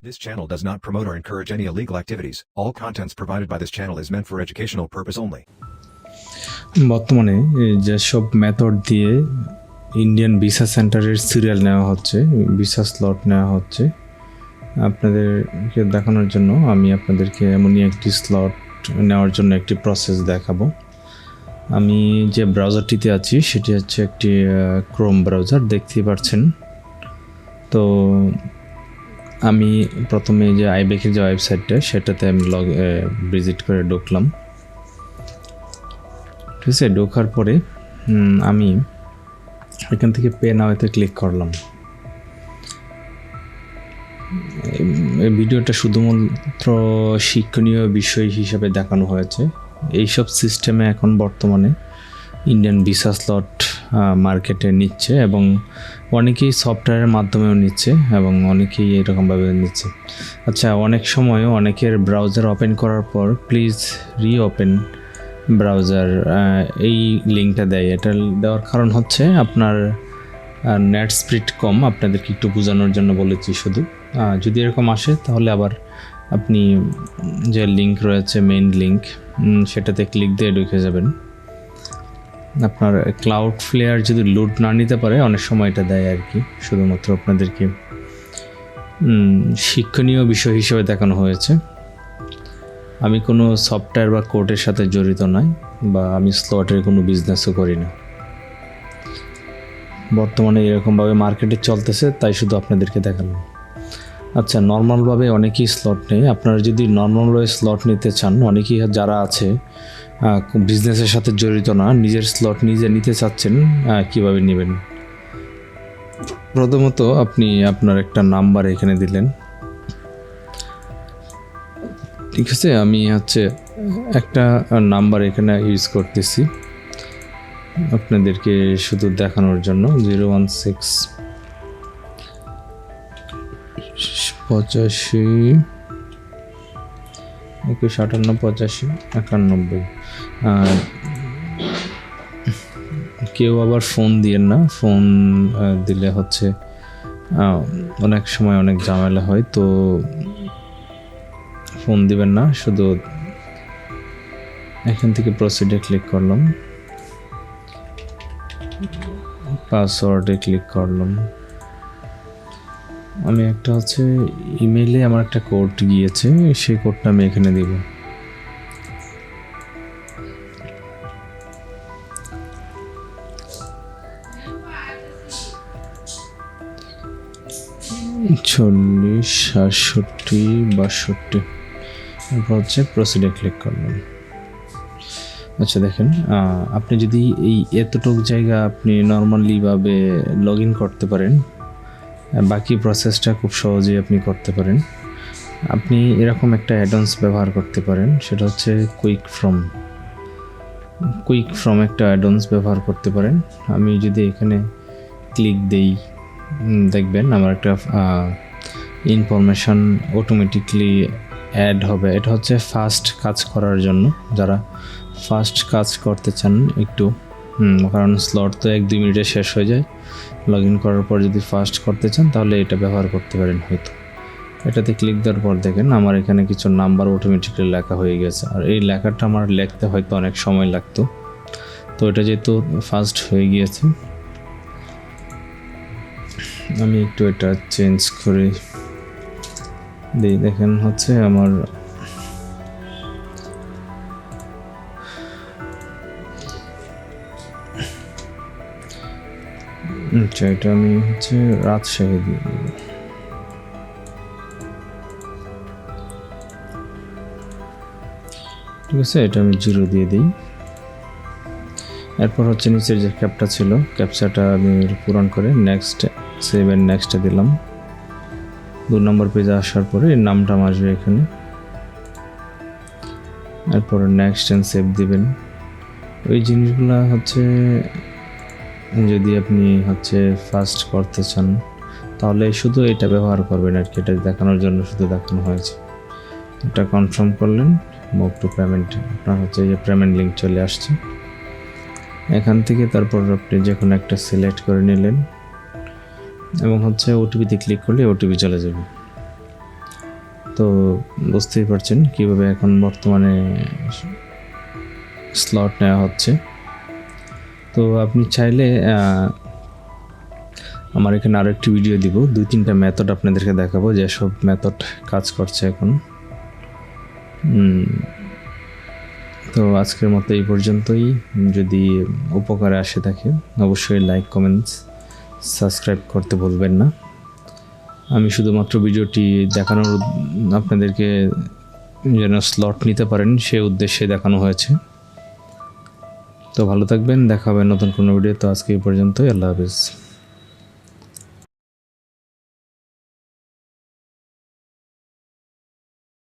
This channel does not promote or encourage any illegal activities. All contents provided by this channel is meant for educational purpose only. বর্তমানে যেসব method দিয়ে Indian visa সেন্টারের serial নেওয়া হচ্ছে visa slot নেওয়া হচ্ছে, আপনাদেরকে দেখানোর জন্য আমি আপনাদেরকে এমনই একটি স্লট নেওয়ার জন্য একটি প্রসেস দেখাবো আমি যে ব্রাউজারটিতে আছি, সেটি হচ্ছে একটি ক্রোম ব্রাউজার দেখতেই পাচ্ছেন তো আমি প্রথমে যে আইবেকের যে ওয়েবসাইটটা, সেটাতে আমি লগ ভিজিট করে ঢুকলাম। ঠিক আছে? ঢোকার পরে আমি এখান থেকে পে নাওয়েতে ক্লিক করলাম। এই ভিডিওটা শুধুমাত্র শিক্ষণীয় বিষয় হিসাবে দেখানো হয়েছে। এইসব সিস্টেমে এখন বর্তমানে ইন্ডিয়ান ভিসা স্লট মার্কেটে নিচ্ছে এবং অনেকেই সফটওয়্যারের মাধ্যমেও নিচ্ছে এবং অনেকেই এরকমভাবে নিচ্ছে। আচ্ছা অনেক সময় অনেকের ব্রাউজার ওপেন করার পর প্লিজ রি ওপেন ব্রাউজার এই লিঙ্কটা দেয়। এটা দেওয়ার কারণ হচ্ছে আপনার নেট স্পিড কম। আপনাদেরকে একটু বোঝানোর জন্য বলেছি শুধু। যদি এরকম আসে তাহলে আবার আপনি যে লিঙ্ক রয়েছে মেইন লিঙ্ক সেটাতে ক্লিক দিয়ে ঢুকে যাবেন। আপনার ক্লাউড ফ্লেয়ার যদি লোড না নিতে পারে, অনেক সময় এটা দেয় আর কি। শুধুমাত্র আপনাদেরকে শিক্ষণীয় বিষয় হিসেবে দেখানো হয়েছে। আমি কোনো সফটওয়্যার বা কোর্টের সাথে জড়িত নই বা আমি স্লটের কোনো বিজনেসও করি না। বর্তমানে এরকমভাবে মার্কেটে চলতেছে, তাই শুধু আপনাদেরকে দেখালাম। আচ্ছা নর্মালভাবে অনেকেই স্লট নেই আপনারা যদি নর্মালভাবে স্লট নিতে চান, অনেকেই যারা আছে বিজনেসের সাথে জড়িত না, নিজের স্লট নিজে নিতে চাচ্ছেন কীভাবে নেবেন? প্রথমত আপনি আপনার একটা নাম্বার এখানে দিলেন। ঠিক আছে, আমি হচ্ছে একটা নাম্বার এখানে ইউজ করতেছি। আপনাদেরকে শুধু দেখানোর জন্য জিরো ওয়ান সিক্স পঁচাশি, একুশ, আটান্ন, পঁচাশি, একানব্বই। আর কেউ আবার ফোন দিয়েন না। ফোন দিলে হচ্ছে অনেক সময় অনেক ঝামেলা হয়, তো ফোন দিবেন না। শুধু এখান থেকে প্রসিডে ক্লিক করলাম। পাসওয়ার্ডে ক্লিক করলাম। আমি একটা হচ্ছে ইমেইলে আমার একটা কোড গিয়েছে, সেই কোডটা আমি এখানে দিব। চল্লিশ, সাতষট্টি, বাষট্টি। এরপর হচ্ছে প্রসিডে ক্লিক করলাম। আচ্ছা দেখেন আপনি যদি এই এতটুক জায়গা আপনি নর্মালিভাবে লগ ইন করতে পারেন বাকি প্রসেসটা খুব সহজেই আপনি করতে পারেন। আপনি এরকম একটা অ্যাডন্স ব্যবহার করতে পারেন, সেটা হচ্ছে কুইক ফ্রম কুইক ফ্রম একটা অ্যাডন্স ব্যবহার করতে পারেন। আমি যদি এখানে ক্লিক দেই দেখবেন আমার একটা ইনফরমেশন অটোমেটিকলি অ্যাড হবে। এটা হচ্ছে ফাস্ট কাজ করার জন্য। যারা ফাস্ট কাজ করতে চান, একটু হুম, কারণ স্লট তো এক দুই মিনিটে শেষ হয়ে যায়। লগ ইন করার পর যদি ফাস্ট করতে চান তাহলে এটা ব্যবহার করতে পারেন হয়তো। এটাতে ক্লিক দেওয়ার পর দেখেন আমার এখানে কিছু নাম্বার অটোমেটিকলি লেখা হয়ে গেছে। আর এই লেখাটা আমার লিখতে হয়তো অনেক সময় লাগতো। তো এটা যেহেতু ফাস্ট হয়ে গিয়েছে আমি একটু এটা চেঞ্জ করে দিই। দেখেন হচ্ছে আমার আচ্ছা এটা আমি হচ্ছে রাজশাহী দিয়ে দিব। ঠিক আছে, এটা আমি জিরো দিয়ে দিই। এরপর হচ্ছে নিচের যে ক্যাপটা ছিল, ক্যাপচাটা আমি পূরণ করে নেক্সট সেভেন নেক্সটে দিলাম। দু নম্বর পেজে আসার পরে এর নামটা আসবে এখানে। এরপর নেক্সট অ্যান্ড সেভ দিবেন। ওই জিনিসগুলো হচ্ছে যদি আপনি হচ্ছে ফার্স্ট করতে চান, তাহলে শুধু এটা ব্যবহার করবেন আর কি। এটা দেখানোর জন্য শুধু দেখানো হয়েছে। এটা কনফার্ম করলেন মুভ টু পেমেন্ট আপনার হচ্ছে যে পেমেন্ট লিঙ্ক চলে আসছে। এখান থেকে তারপর আপনি যে কোনো একটা সিলেক্ট করে নিলেন এবং হচ্ছে ওটিপিতে ক্লিক করলে ওটিপি চলে যাবে। তো বুঝতেই পারছেন কীভাবে এখন বর্তমানে স্লট নেওয়া হচ্ছে। তো আপনি চাইলে আমার এখানে আরও একটি ভিডিও দিব। দুই তিনটা মেথড আপনাদেরকে দেখাবো যেসব মেথড কাজ করছে এখন। তো আজকের মতো এই পর্যন্তই। যদি উপকারে আসে থাকে, অবশ্যই লাইক কমেন্টস সাবস্ক্রাইব করতে ভুলবেন না। আমি শুধুমাত্র ভিডিওটি দেখানোর আপনাদেরকে যেন স্লট নিতে পারেন, সে উদ্দেশ্যে দেখানো হয়েছে। তো ভালো থাকবেন দেখা হবে নতুন কোনো ভিডিও তো আজকে এই পর্যন্তই আল্লাহ হাফিজ।